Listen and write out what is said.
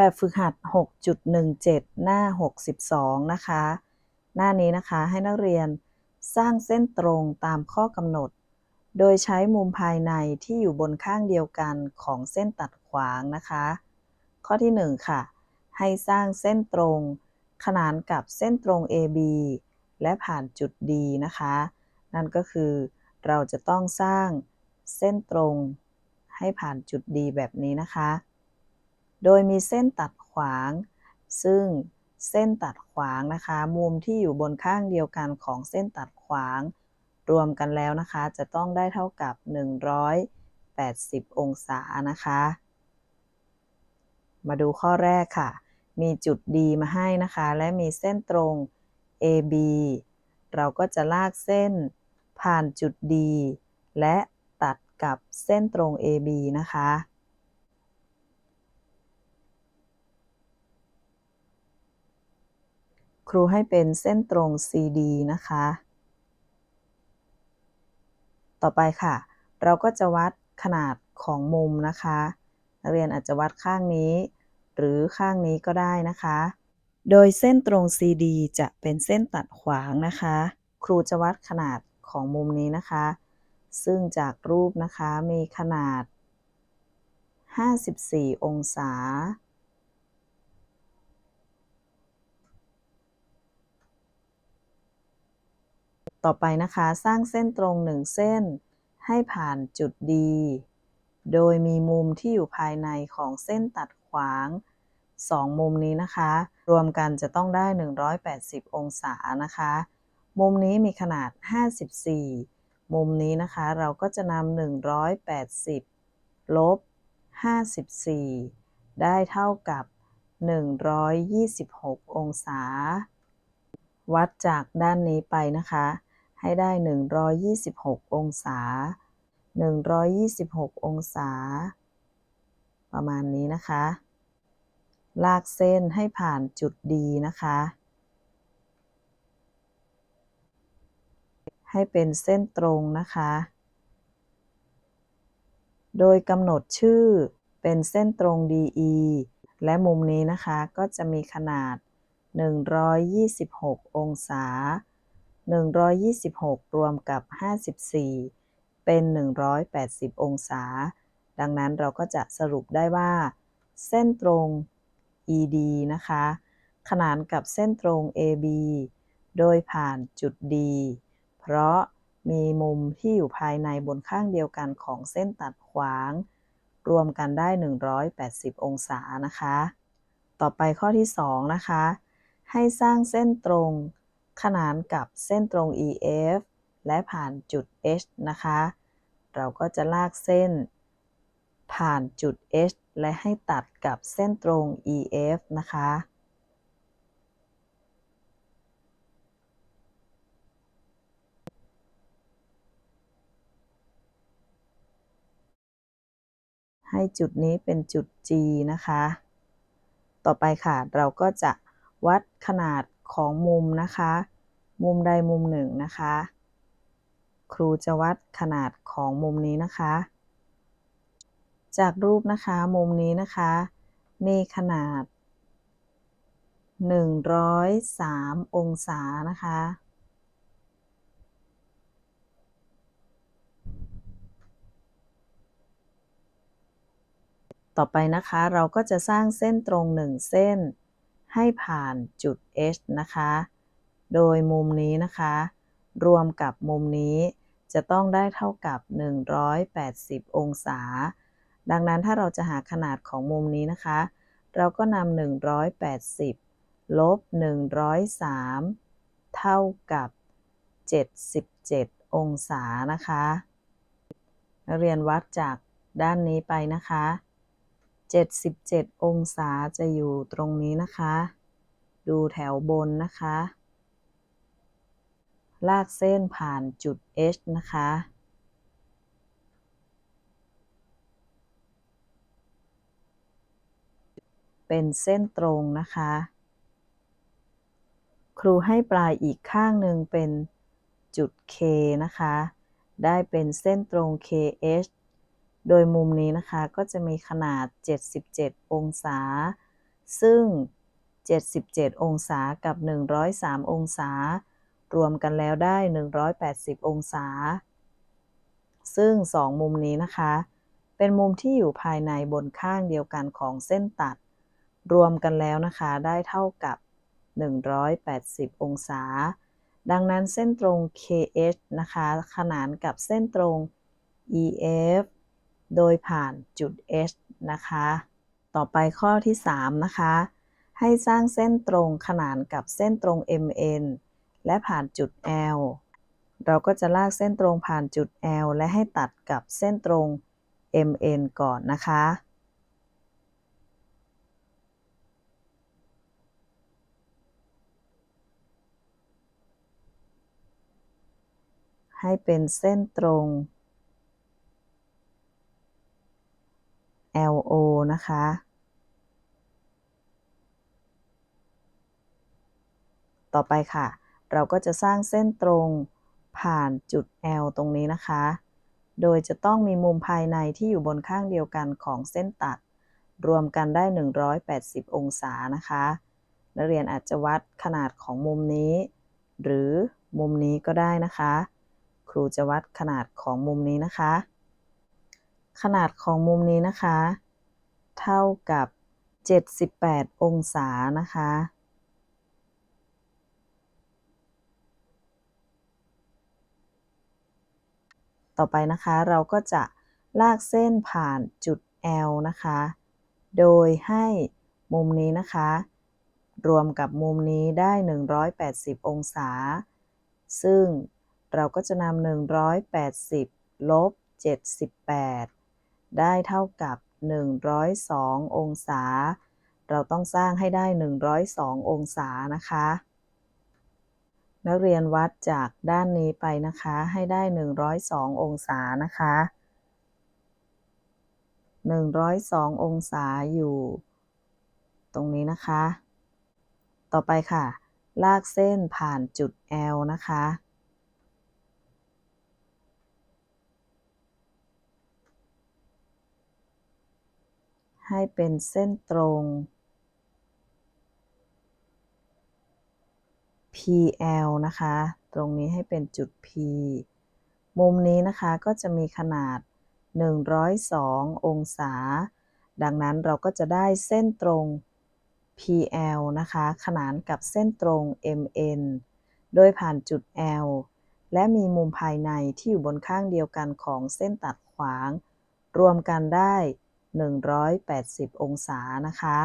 แบบฝึกหัด 6.17 หน้า 62 นะคะ หน้านี้นะคะให้นักเรียนสร้างเส้นตรงตามข้อกำหนด โดยใช้มุมภายในที่อยู่บนข้างเดียวกันของเส้นตัดขวางนะคะ ข้อที่ 1 ค่ะ ให้สร้างเส้นตรง ขนานกับเส้นตรง AB และผ่านจุด D นะคะ นั่นก็คือเราจะต้องสร้างเส้นตรงให้ผ่านจุด D แบบนี้นะคะ โดยมีเส้นตัดขวาง ซึ่งเส้นตัดขวางนะคะ มุมที่อยู่บนข้างเดียวกันของเส้นตัดขวาง รวมกันแล้วนะคะ จะต้องได้เท่ากับ 180 องศานะคะ มาดูข้อแรกค่ะ มีจุด D มาให้นะคะ และมีเส้นตรง AB เราก็จะลากเส้นผ่านจุด D และตัดกับเส้นตรง AB นะคะ ครูให้เป็นเส้นตรง CD นะคะ ต่อไปค่ะ เราก็จะวัดขนาดของมุมนะคะนักเรียนอาจจะวัดข้างนี้ หรือข้างนี้ก็ได้นะคะ โดยเส้นตรง CD จะเป็นเส้นตัดขวางนะคะ ครูจะวัดขนาดของมุมนี้นะคะ ซึ่งจากรูปนะคะมีขนาด 54 องศา ต่อไปนะคะ สร้างเส้นตรง1เส้นให้ผ่านจุด D โดยมีมุมที่อยู่ภายในของเส้นตัดขวาง 2 มุมนี้นะคะ รวมกันจะต้องได้ 180 องศานะคะ มุมนี้มีขนาด 54 มุมนี้นะคะเราก็จะนำ180 ลบ 54 ได้เท่ากับ 126 องศา วัดจากด้านนี้ไปนะคะ ให้ได้ 126 องศา 126 องศา ประมาณนี้นะคะ ลากเส้นให้ผ่านจุด D นะคะ ให้เป็นเส้นตรงนะคะ โดยกำหนดชื่อเป็นเส้นตรง DE และมุมนี้นะคะก็จะมีขนาด 126 องศา 126 รวมกับ 54 เป็น 180 องศา ดังนั้นเราก็จะสรุปได้ว่า เส้นตรง ED นะคะ ขนานกับเส้นตรง AB โดยผ่านจุด D เพราะมีมุมที่อยู่ภายในบนข้างเดียวกันของเส้นตัดขวาง รวมกันได้ 180 องศานะคะ ต่อไปข้อที่ 2 นะคะ ให้สร้างเส้นตรง ขนานกับเส้นตรง EF และผ่านจุด H นะคะ เราก็จะลากเส้น ผ่านจุด H และให้ตัดกับเส้นตรง EF นะคะ ให้จุดนี้เป็นจุด G นะคะ ต่อไปค่ะ เราก็จะวัดขนาด ของมุมนะคะ มุมใดมุมหนึ่งนะคะ ครูจะวัดขนาดของมุมนี้นะคะ จากรูปนะคะมุมนี้นะคะ มีขนาด 103 องศานะคะต่อไปนะคะเราก็จะสร้างเส้นตรง 1 เส้น ให้ผ่านจุด H นะคะ โดยมุมนี้นะคะ รวมกับมุมนี้จะต้องได้เท่ากับ 180 องศา ดังนั้นถ้าเราจะหาขนาดของมุมนี้นะคะ เราก็นำ180 ลบ 103 เท่ากับ 77 องศานะคะ เรียนวัดจากด้านนี้ไปนะคะ 77 องศาจะอยู่ตรงนี้นะคะ ดูแถวบนนะคะ ลากเส้นผ่านจุด H นะคะ เป็นเส้นตรงนะคะ ครูให้ปลายอีกข้างหนึ่งเป็นจุด K นะคะ ได้เป็นเส้นตรง KH โดยมุมนี้นะคะก็จะมีขนาด 77 องศา ซึ่ง 77 องศากับ 103 องศา รวมกันแล้วได้ 180 องศา ซึ่ง 2 มุมนี้นะคะ เป็นมุมที่อยู่ภายในบนข้างเดียวกันของเส้นตัด รวมกันแล้วนะคะได้เท่ากับ 180 องศา ดังนั้นเส้นตรง KH นะคะ ขนานกับเส้นตรง EF โดยผ่านจุด H นะคะ ต่อไปข้อที่ 3 นะคะ ให้สร้างเส้นตรงขนานกับเส้นตรง MN และผ่านจุด L เราก็จะลากเส้นตรงผ่านจุด L และให้ตัดกับเส้นตรง MN ก่อนนะคะ ให้เป็นเส้นตรง LO นะคะ ต่อไปค่ะ เราก็จะสร้างเส้นตรงผ่านจุด L ตรงนี้นะคะ โดยจะต้องมีมุมภายในที่อยู่บนข้างเดียวกันของเส้นตัด รวมกันได้ 180 องศานะคะ นักเรียนอาจจะวัดขนาดของมุมนี้ หรือมุมนี้ก็ได้นะคะ ครูจะวัดขนาดของมุมนี้นะคะ ขนาดของมุมนี้นะคะ เท่ากับ 78 องศานะคะ ต่อไปนะคะเราก็จะลากเส้นผ่านจุด L นะคะ โดยให้มุมนี้นะคะ รวมกับมุมนี้ได้ 180 องศา ซึ่งเราก็จะนำ180 ลบ 78 ได้เท่ากับ 102 องศา เราต้องสร้างให้ได้ 102 องศานะคะ นักเรียนวัดจากด้านนี้ไปนะคะ ให้ได้ 102 องศานะคะ 102 องศาอยู่ ตรงนี้นะคะ ต่อไปค่ะ ลากเส้นผ่านจุด L นะคะ ให้เป็นเส้นตรง PL นะคะ ตรงนี้ให้เป็นจุด P มุมนี้นะคะก็จะมีขนาด 102 องศา ดังนั้นเราก็จะได้เส้นตรง PL นะคะ ขนานกับเส้นตรง MN โดยผ่านจุด L และมีมุมภายในที่อยู่บนข้างเดียวกันของเส้นตัดขวาง รวมกันได้ 180 องศานะคะ